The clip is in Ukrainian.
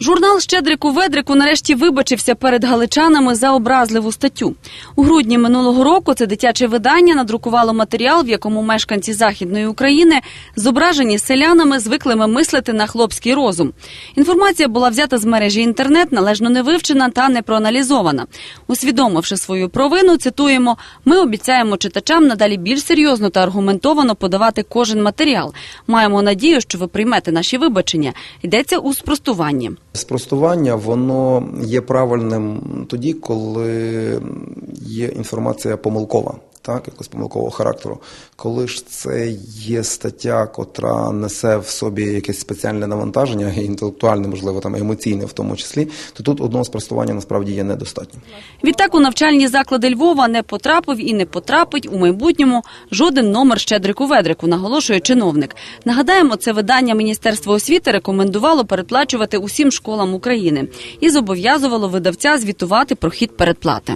Журнал Щедрику Ведрику нарешті вибачився перед галичанами за образливу статтю. У грудні минулого року це дитяче видання надрукувало матеріал, в якому мешканці західної України зображені селянами, звиклими мислити на хлопський розум. Інформація була взята з мережі інтернет, належно не вивчена та не проаналізована. Усвідомивши свою провину, цитуємо: ми обіцяємо читачам надалі більш серйозно та аргументовано подавати кожен матеріал. Маємо надію, що ви приймете наші вибачення. Йдеться у спростуванні. Спростування воно є правильним тоді, коли є інформація помилкова, так, якось помилкового характеру. Коли ж це є стаття, котра несе в собі якесь спеціальне навантаження, інтелектуальне, можливо, там емоційне в тому числі, то тут одного спростування насправді є недостатньо. Відтак у навчальні заклади Львова не потрапив і не потрапить у майбутньому жоден номер Щедрику Ведрику, наголошує чиновник. Нагадаємо, це видання Міністерства освіти рекомендувало передплачувати усім школам України і зобов'язувало видавця звітувати про хід передплати.